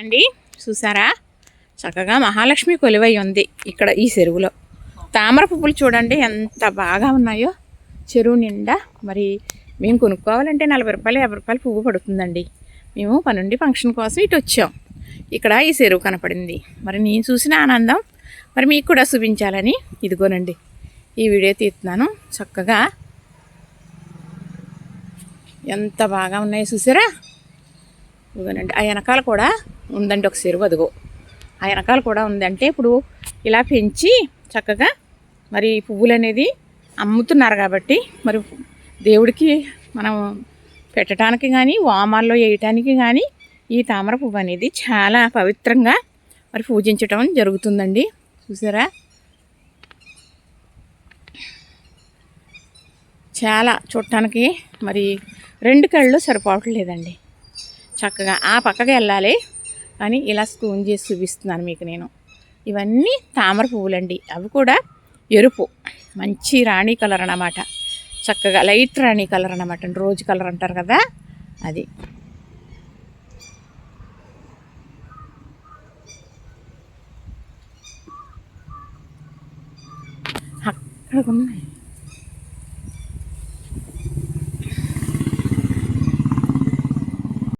అండి. చూసారా? చక్కగా మహాలక్ష్మి కొలువై ఉంది ఇక్కడ ఈ చెరువులో. తామర పువ్వులు చూడండి ఎంత బాగా ఉన్నాయో. చెరువు నిండా మరి మేము కొనుక్కోవాలంటే నలభై రూపాయలు యాభై రూపాయలు పువ్వు పడుతుందండి. మేము పనుండి ఫంక్షన్ కోసం ఇటు వచ్చాం. ఇక్కడ ఈ చెరువు కనపడింది. మరి నేను చూసిన ఆనందం మరి మీకు కూడా చూపించాలని ఇదిగోనండి. ఈ వీడియో తీస్తున్నాను. చక్కగా ఎంత బాగా ఉన్నాయో చూసారా? ఇవ్వనండి. ఆ వెనకాల కూడా ఉందండి ఒక చెరువు అదిగో. ఆ వెనకాల కూడా ఉందంటే ఇప్పుడు ఇలా పెంచి చక్కగా మరి పువ్వులు అనేది అమ్ముతున్నారు కాబట్టి మరి దేవుడికి మనం పెట్టడానికి కానీ వామాల్లో వేయటానికి కానీ ఈ తామర పువ్వు అనేది చాలా పవిత్రంగా మరి పూజించటం జరుగుతుందండి. చూసారా? చాలా చూడటానికి మరి రెండు కళ్ళు సరిపోవట్లేదండి. చక్కగా ఆ పక్కకి వెళ్ళాలి. కానీ ఇలా స్పూన్ చేసి చూపిస్తున్నాను మీకు నేను. ఇవన్నీ తామర పువ్వులండి. అవి కూడా ఎరుపు. మంచి రాణి కలర్ అన్నమాట. చక్కగా లైట్ రాణి కలర్ అన్నమాట. రోజు కలర్ అంటారు కదా అది. అక్కడ ఉన్నాయి.